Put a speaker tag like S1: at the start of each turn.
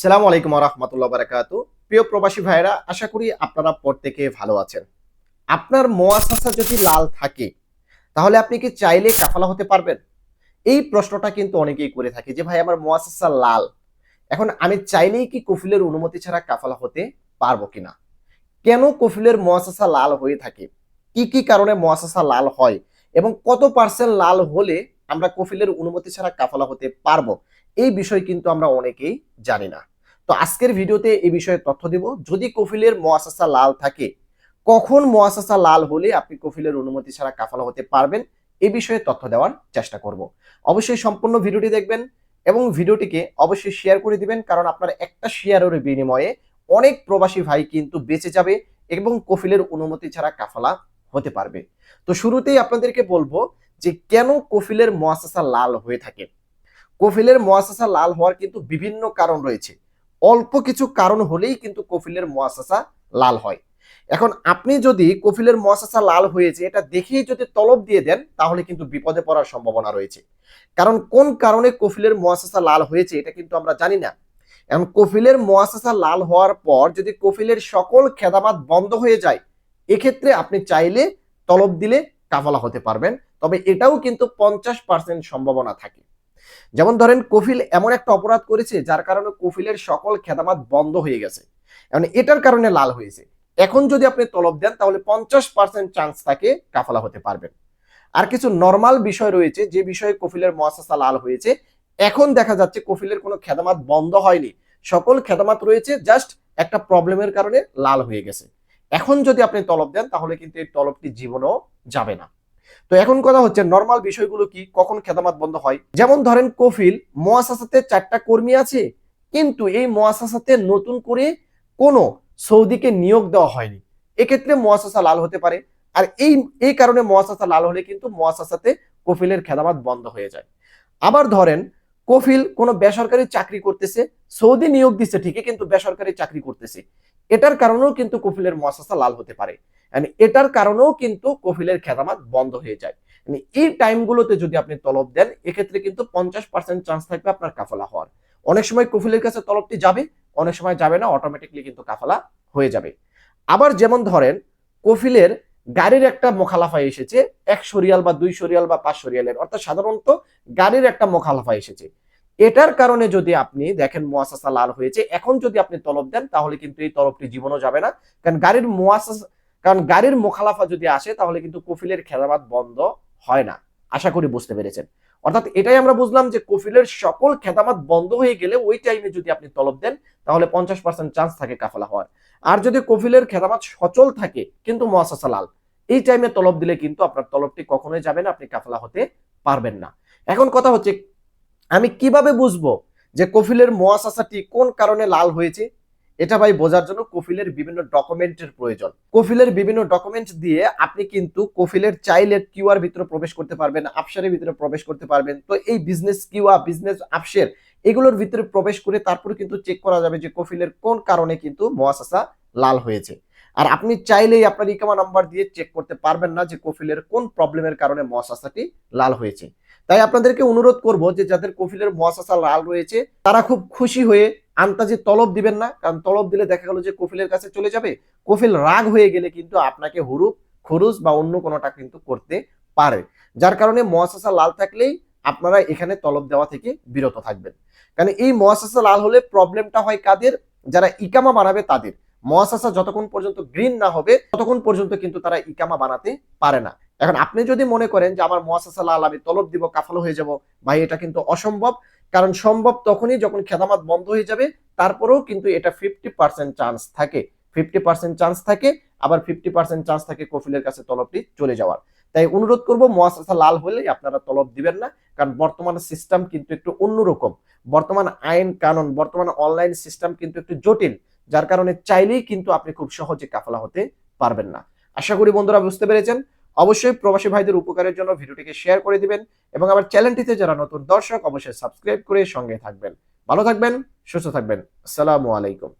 S1: সালামু আলাইকুম রহমতুল্লাহ বারাকাত প্রিয় প্রবাসী ভাইরা আশা করি আপনারা প্রত্যেকে ভালো আছেন। আপনার মোয়াসাসা যদি লাল থাকে, তাহলে আপনি কি চাইলে কাফালা হতে পারবেন? এই প্রশ্নটা কিন্তু অনেকেই করে থাকে যে, ভাই, আমার মোয়াসাসা লাল। এখন আমি চাইলেই কি কফিলের অনুমতি ছাড়া কাফালা হতে পারব কিনা? কেন কফিলের মোয়াসাসা লাল হয়ে থাকে? কি কি কারণে মোয়াসাসা লাল হয়? এবং কত পার্সেন্ট লাল হলে আমরা কফিলের অনুমতি ছাড়া কাফালা হতে পারব? এই বিষয় কিন্তু আমরা অনেকেই জানি না। তো আজকের ভিডিওতে এই বিষয়ে তথ্য দিব। যদি কফিলের মোয়াসাসা লাল থাকে, কখন মোয়াসাসা লাল হলে আপনি কফিলের অনুমতি ছাড়া কাফালা হতে পারবেন? এই বিষয়ে তথ্য দেওয়ার চেষ্টা করব। অবশ্যই সম্পূর্ণ ভিডিওটি দেখবেন এবং ভিডিওটিকে অবশ্যই শেয়ার করে দিবেন, কারণ আপনার একটা শেয়ারের বিনিময়ে অনেক প্রবাসী ভাই কিন্তু বেঁচে যাবে এবং কফিলের অনুমতি ছাড়া কাফালা হতে পারবে। তো শুরুতেই আপনাদেরকে বলব যে কেন কফিলের মোয়াসাসা লাল হয়ে থাকে? কফিলের মোয়াসাসা লাল হওয়ার কিন্তু বিভিন্ন কারণ রয়েছে। অল্প কিছু কারণ হলেই কিন্তু কফিলের মোয়াসাসা লাল হয়। এখন আপনি যদি কফিলের মোয়াসাসা লাল হয়েছে, এটা দেখেই যদি তলব দিয়ে দেন, তাহলে কিন্তু বিপদে পড়ার সম্ভাবনা রয়েছে। কারণ কোন কারণে কফিলের মোয়াসাসা লাল হয়েছে, এটা কিন্তু আমরা জানি না। এখন কফিলের মোয়াসাসা লাল হওয়ার পর যদি কফিলের সকল খেদামাত বন্ধ হয়ে যায়, এক্ষেত্রে আপনি চাইলে তলব দিলে কাফালা হতে পারবেন। তবে এটাও কিন্তু পঞ্চাশ পার্সেন্ট সম্ভাবনা থাকে। যেমন ধরেন, কফিল এমন একটা অপরাধ করেছে যার কারণে কফিলের সকল খেদামাত বন্ধ হয়ে গেছে। মানে এটার কারণে লাল হয়েছে। এখন যদি আপনি তলব দেন, তাহলে পঞ্চাশ পার্সেন্ট চান্স থাকে কাফালা হতে পারবেন। আর কিছু নর্মাল বিষয় রয়েছে, যে বিষয়ে কফিলের মহাসাসা লাল হয়েছে। এখন দেখা যাচ্ছে কফিলের কোনো খেদামাত বন্ধ হয়নি। সকল খেদামাত রয়েছে, জাস্ট একটা প্রবলেমের কারণে লাল হয়ে গেছে। এখন যদি আপনি তলব দেন, তাহলে কিন্তু এই তলবটি জীবনও যাবে না। তো এখন কথা হচ্ছে নর্মাল বিষয়গুলো কি? কখন খেদামাত বন্ধ হয়? যেমন ধরেন কফিল মোয়াসাসাতে চারটা কর্মী আছে, কিন্তু এই মোয়াসাসাতে নতুন করে কোনো সৌদিকে নিয়োগ দেওয়া হয়নি। এক্ষেত্রে মোয়াসাসা লাল হতে পারে। আর এই এই কারণে মোয়াসাসা লাল হলে কিন্তু মোয়াসাসাতে কফিলের খেদামাত বন্ধ হয়ে যায়। আবার ধরেন, কফিল কোনো বেসরকারি চাকরি করতেছে সৌদি নিয়োগ দিচ্ছে ঠিকই, কিন্তু বেসরকারি চাকরি করতেছে। এটার কারণেও কিন্তু কফিলের মোয়াসাসা লাল হতে পারে। মানে এটার কারণেও কিন্তু কফিলের খেদামাত বন্ধ হয়ে যায়। মানে এই টাইমগুলোতে যদি আপনি তলব দেন, এক্ষেত্রে কিন্তু পঞ্চাশ পার্সেন্ট চান্স থাকবে আপনার কাফালা হওয়ার। অনেক সময় কফিলের কাছে তলবটি যাবে, অনেক সময় যাবে না অটোমেটিকলি কিন্তু কাফালা হয়ে যাবে। আবার যেমন ধরেন, কফিলের গাড়ির একটা মোখালাফা এসেছে, এক সরিয়াল বা দুই সরিয়াল বা পাঁচ সরিয়ালের। অর্থাৎ সাধারণত গাড়ির একটা মোখালাফা এসেছে। এটার কারণে যদি আপনি দেখেন মোয়াসাসা লাল হয়েছে, এখন যদি আপনি তলব দেন, তাহলে কিন্তু এই তলবটি জীবনও যাবে না। কারণ গাড়ির মোয়াসাসা, কারণ গাড়ির মোখালাফা যদি আসে, তাহলে কিন্তু কফিলের খেলাবাদ বন্ধ হয় না। আশা করি বুঝতে পেরেছেন। অর্থাৎ এটাই আমরা বুঝলাম যে কফিলের সকল খেতামাত বন্ধ হয়ে গেলে ওই টাইমে যদি আপনি তলব দেন, তাহলে পঞ্চাশ পার্সেন্ট চান্স থাকে কাফালা হওয়ার। আর যদি কফিলের খেতামাত সচল থাকে, কিন্তু মহাসাসা লাল, এই টাইমে তলব দিলে কিন্তু আপনার তলবটি কখনোই যাবে না, আপনি কাফালা হতে পারবেন না। এখন কথা হচ্ছে আমি কীভাবে বুঝব যে কফিলের মোয়াসাসাটি কোন কারণে লাল হয়েছে? এটা ভাই বোঝার জন্য কফিলের বিভিন্ন ডকুমেন্টের প্রয়োজন। কফিলের বিভিন্ন ডকুমেন্ট দিয়ে আপনি কিন্তু কফিলের চাইলের কিউআর ভিতরে প্রবেশ করতে পারবেন আপসারের ভিতরে প্রবেশ করতে পারবেন। তো এই বিজনেস কিউআর বিজনেস আপসের এগুলোর ভিতরে প্রবেশ করে তারপরে কিন্তু চেক করা যাবে যে কফিলের কোন কারণে কিন্তু মোয়াসাসা লাল হয়েছে। আর আপনি চাইলেই আপনার ইকামা নাম্বার দিয়ে চেক করতে পারবেন না যে কফিলের কোন প্রবলেমের কারণে মোয়াসাসাটি লাল হয়েছে। তাই আপনাদেরকে অনুরোধ করব যে যাদের কফিলের মোয়াসাসা লাল রয়েছে, তারা খুব খুশি হয়ে আন্তাজি তলব দিবেন না, কারণ তলব দিলে দেখা গেল যে কফিলের কাছে চলে যাবে। কফিল রাগ হয়ে গেলে কিন্তু আপনাকে হুরুপ খরুজ বা অন্য কোনোটা কিন্তু করতে পারে। যার কারণে মহাসাসা লাল থাকলেই আপনারা এখানে তলব দেওয়া থেকে বিরত থাকবেন। কারণ এই মহাসাসা লাল হলে প্রবলেমটা হয় কাদের? যারা ইকামা বানাবে তাদের। মহাসাসা যতক্ষণ পর্যন্ত গ্রিন না হবে, ততক্ষণ পর্যন্ত কিন্তু তারা ইকামা বানাতে পারে না। এখন আপনি যদি মনে করেন যে আমার মহাসাসা লাল, আমি তলব দিব, কাফালো হয়ে যাব, ভাই, এটা কিন্তু অসম্ভব। কারণ সম্ভব তখনই যখন খেদামাত বন্ধ হয়ে যাবে, তারপরেও কিন্তু এটা ফিফটি পার্সেন্ট চান্স থাকে। ফিফটি পার্সেন্ট চান্স থাকে, আবার ফিফটি পার্সেন্ট চান্স থাকে কফিলের কাছে তলবটি চলে যাওয়ার। তাই অনুরোধ করব মোয়াসাসা লাল হলে আপনারা তলব দিবেন না, কারণ বর্তমান সিস্টেম কিন্তু একটু অন্যরকম। বর্তমান আইন কানুন, বর্তমান অনলাইন সিস্টেম কিন্তু একটু জটিল, যার কারণে চাইলেই কিন্তু আপনি খুব সহজে কাফলা হতে পারবেন না। আশা করি বন্ধুরা বুঝতে পেরেছেন। অবশ্যই প্রবাসী ভাইদের উপকারের জন্য ভিডিওটিকে শেয়ার করে দিবেন এবং আমার চ্যানেলটিতে যারা নতুন দর্শক, অবশ্যই সাবস্ক্রাইব করে সঙ্গে থাকবেন। ভালো থাকবেন, সুস্থ থাকবেন। আসসালামু আলাইকুম।